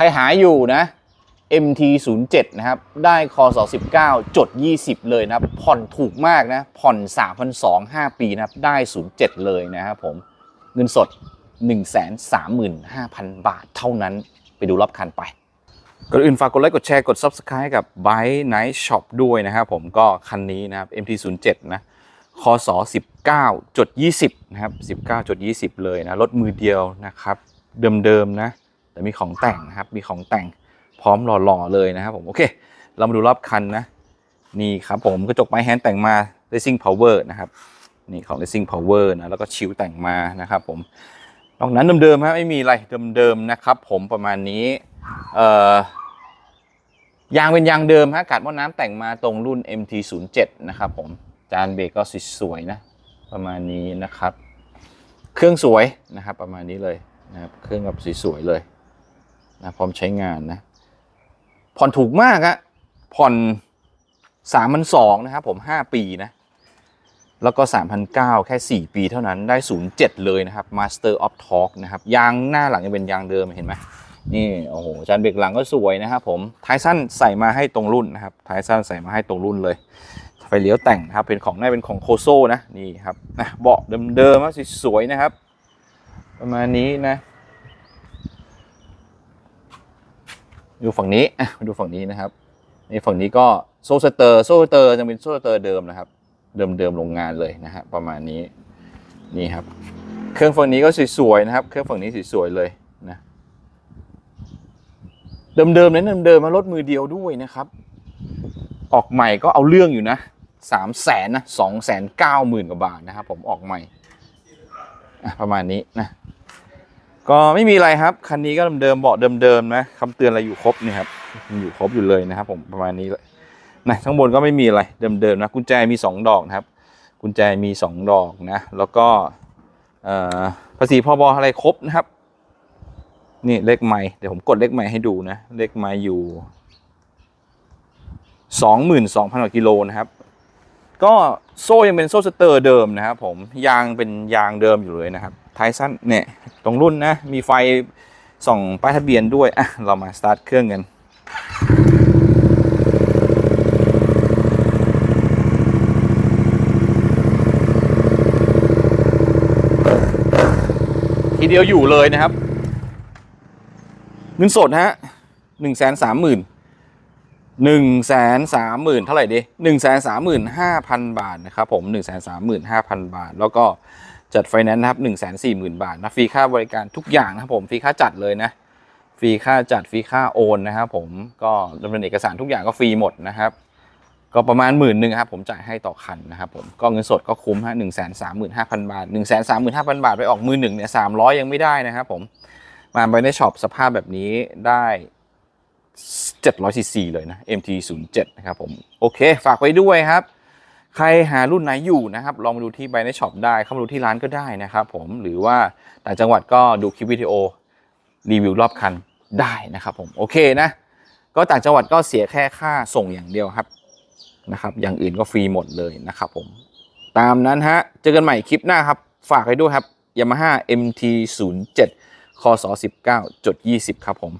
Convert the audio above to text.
ใครหาอยู่นะ MT 0 7 นะครับ ได้คอส19จด 20 เลยนะครับ ผ่อนถูกมากนะ ผ่อน 3,200 5 ปีนะครับ ได้ 07 เลยนะครับผม เงินสด 135,000 บาทเท่านั้น ไปดูรอบคันไปก่อนอื่นฝากกดไลค์กดแชร์กด Subscribe กับ Byte Night Shop ด้วยนะครับผมก็คันนี้นะครับ MT 0 7 นะคศ19จด20 นะครับ 19จด20 เลยนะ รถมือเดียวนะครับ เดิมๆนะ แต่มีของแต่งนะครับ มีของแต่งพร้อมหล่อๆเลยนะครับผม โอเค เรามาดูรอบคันนะ นี่ครับผมกระจกไม้แฮนด์แต่งมา Racing Power นะครับ นี่ของ Racing Power นะ แล้วก็ชิวแต่งมานะครับผม นอกนั้นเดิมๆครับไม่มีอะไรเดิมๆนะครับ ผมประมาณนี้ เอ่อยางเป็นยางเดิมฮะกาดหม้อน้ำแต่งมาตรงรุ่น MT07 นะครับผม จานเบรกก็สวยๆนะ ประมาณนี้นะครับ เครื่องสวยนะครับประมาณนี้เลยนะครับ เครื่องแบบสวยๆเลย นะพร้อมใช้งานนะผ่อนถูกมากอะผ่อนสามพันสองนะครับผมห้าปีนะแล้วก็ 3,009 แค่ 4 ปีเท่านั้นได้ 07 เลยนะครับ Master of Talk นะครับ ยางหน้าหลังยังเป็นยางเดิมเห็นไหมนี่ โอ้โหจานเบรกหลังก็สวยนะครับผม ท้ายสั้นใส่มาให้ตรงรุ่นนะครับ ท้ายสั้นใส่มาให้ตรงรุ่นเลย ไฟเลี้ยวแต่งนะครับ เป็นของน่าเป็นของโคโซนะ นี่ครับนะเบาะเดิมๆสวยๆนะครับ ประมาณนี้นะ ดูฝั่งนี้มาดูฝั่งนี้นะครับนี่ฝั่งนี้ก็โซ่สเตอร์โซ่สเตอร์จะเป็นโซ่สเตอร์เดิมนะครับ เดิมๆโรงงานเลยนะฮะประมาณนี้นี่ครับ เครื่องฝั่งนี้ก็สวยๆนะครับ เครื่องฝั่งนี้สวยๆเลยนะเดิมๆเน้นเดิมๆมารถมือเดียวด้วยนะครับ ออกใหม่ก็เอาเรื่องอยู่นะสามแสนนะสองแสนเก้าหมื่นกว่าบาทนะครับผมออกใหม่ประมาณนี้นะ ก็ไม่มีอะไรครับ คันนี้ก็เดิมๆเบาะเดิมๆนะคำเตือนอะไรอยู่ครบนี่ครับมันอยู่ครบอยู่เลยนะครับ ผมประมาณนี้เลยนะข้างบนก็ไม่มีอะไรเดิมๆนะกุญแจมี 2 ดอกนะครับ กุญแจมี 2 ดอกนะ แล้วก็ภาษีพบอะไรครบนะครับ นี่เลขไม้เดี๋ยวผมกดเลขไม้ให้ดูนะ เลขไม้อยู่สองหมื่นสองพันกว่ากิโลนะครับ ก็โซ่ยังเป็นโซ่สเตอร์เดิมนะครับ ผมยางเป็นยางเดิมอยู่เลยนะครับ ท้ายสั้นเนี่ยตรงรุ่นนะ มีไฟส่องป้ายทะเบียนด้วยอะเรามาสตาร์ทเครื่องกันทีเดียวอยู่เลยนะครับเงินสดฮะหนึ่งแสนสามหมื่นหนึ่งแสนสามหมื่นเท่าไหร่ดีหนึ่งแสนสามหมื่นห้าพันบาทนะครับผมหนึ่งแสนสามหมื่นห้าพันบาท แล้วก็ จัดไฟแนนซ์นะครับหนึ่งแสนสี่หมื่นบาทนะฟรีค่าบริการทุกอย่างนะครับผมฟรีค่าจัดเลยนะฟรีค่าจัดฟรีค่าโอนนะครับผมก็ดำเนินเอกสารทุกอย่างก็ฟรีหมดนะครับ ก็ประมาณหมื่นหนึ่งครับผมจ่ายให้ต่อคันนะครับผมก็เงินสดก็คุ้มฮะหนึ่งแสนสามหมื่นห้าพันบาทหนึ่งแสนสามหมื่นห้าพันบาทไปออกมือหนึ่งเนี่ยสามร้อยยังไม่ได้นะครับผมมาไปในช็อปสภาพแบบนี้ได้เจ็ดร้อยซีซีเลยนะ MT 0 7 นะครับผม โอเค ฝากไว้ด้วยครับ ใครหารุ่นไหนอยู่นะครับ ลองมาดูที่ไบในช็อปได้ เข้ามาดูที่ร้านก็ได้นะครับผมหรือว่าต่างจังหวัดก็ดูคลิปวิดีโอรีวิวรอบคันได้นะครับผมโอเคนะ ก็ต่างจังหวัดก็เสียแค่ค่าส่งอย่างเดียวครับนะครับ อย่างอื่นก็ฟรีหมดเลยนะครับผมตามนั้นฮะ เจอกันใหม่คลิปหน้าครับ ฝากไว้ด้วยครับ Yamaha MT 0 7 คศ19จด20 ครับผม